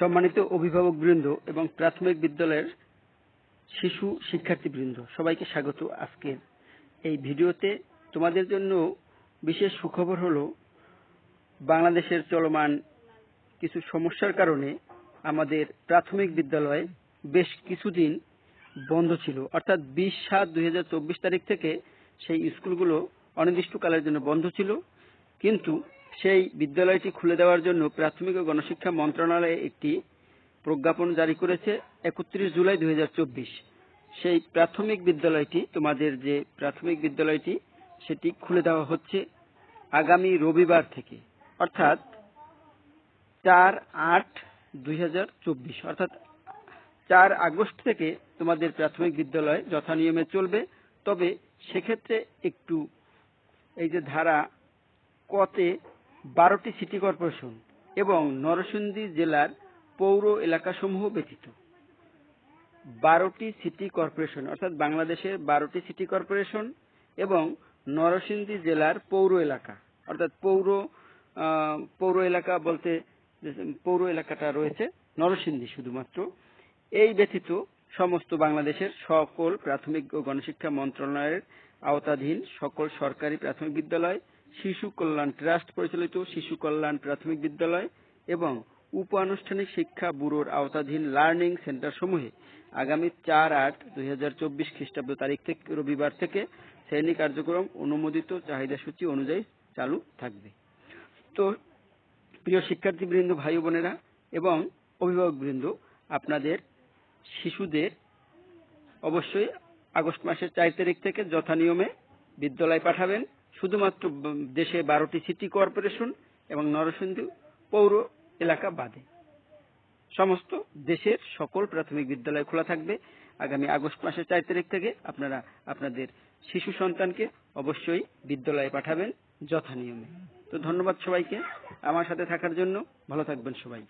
সম্মানিত অভিভাবক বৃন্দ এবং প্রাথমিক বিদ্যালয়ের শিশু শিক্ষার্থীবৃন্দ সবাইকে স্বাগত আজকের এই ভিডিওতে। তোমাদের জন্য বিশেষ সুখবর হলো, বাংলাদেশের চলমান কিছু সমস্যার কারণে আমাদের প্রাথমিক বিদ্যালয় বেশ কিছুদিন বন্ধ ছিল। অর্থাৎ বিশ সাত দুই তারিখ থেকে সেই স্কুলগুলো অনির্দিষ্টকালের জন্য বন্ধ ছিল। কিন্তু সেই বিদ্যালয়টি খুলে দেওয়ার জন্য প্রাথমিক ও গণশিক্ষা মন্ত্রণালয় একটি প্রজ্ঞাপন জারি করেছে একত্রিশ জুলাই দুই হাজার চব্বিশ। সেই প্রাথমিক বিদ্যালয়টি, তোমাদের যে প্রাথমিক বিদ্যালয়টি, সেটি খুলে দেওয়া হচ্ছে আগামী রবিবার থেকে, অর্থাৎ চার আট দুই অর্থাৎ চার আগস্ট থেকে তোমাদের প্রাথমিক বিদ্যালয় যথানিয়মে চলবে। তবে সেক্ষেত্রে একটু এই যে ধারা কতে বারোটি সিটি কর্পোরেশন এবং নরসিংদী জেলার পৌর এলাকাসমূহ ব্যতীত। বারোটি সিটি কর্পোরেশন, অর্থাৎ বাংলাদেশের বারোটি সিটি কর্পোরেশন এবং নরসিংদী জেলার পৌর এলাকা, অর্থাৎ পৌর পৌর এলাকা বলতে পৌর এলাকাটা রয়েছে নরসিংদী শুধুমাত্র। এই ব্যতীত সমস্ত বাংলাদেশের সকল প্রাথমিক ও গণশিক্ষা মন্ত্রণালয়ের আওতাধীন সকল সরকারি প্রাথমিক বিদ্যালয় শিশু কল্যাণ ট্রাস্ট পরিচালিত শিশু কল্যাণ প্রাথমিক বিদ্যালয় এবং উপ আনুষ্ঠানিক শিক্ষা ব্যুরোর আওতাধীন লার্নিং সেন্টার সমূহে আগামী চার আট দুই হাজার চব্বিশ খ্রিস্টাব্দ তারিখ থেকে রবিবার থেকে শ্রেণি কার্যক্রম অনুমোদিত চাহিদা সূচি অনুযায়ী চালু থাকবে। তো, প্রিয় শিক্ষার্থীবৃন্দ, ভাই বোনেরা এবং অভিভাবকবৃন্দ, আপনাদের শিশুদের অবশ্যই আগস্ট মাসের চার তারিখ থেকে যথানিয়মে বিদ্যালয় পাঠাবেন। শুধুমাত্র দেশে বারোটি সিটি কর্পোরেশন এবং নরসিংদী পৌর এলাকা বাদে। সমস্ত দেশের সকল প্রাথমিক বিদ্যালয় খোলা থাকবে। আগামী আগস্ট মাসের চার তারিখ থেকে আপনারা আপনাদের শিশু সন্তানকে অবশ্যই বিদ্যালয়ে পাঠাবেন যথানিয়মে। তো ধন্যবাদ সবাইকে। আমার সাথে থাকার জন্য ভালো থাকবেন সবাই।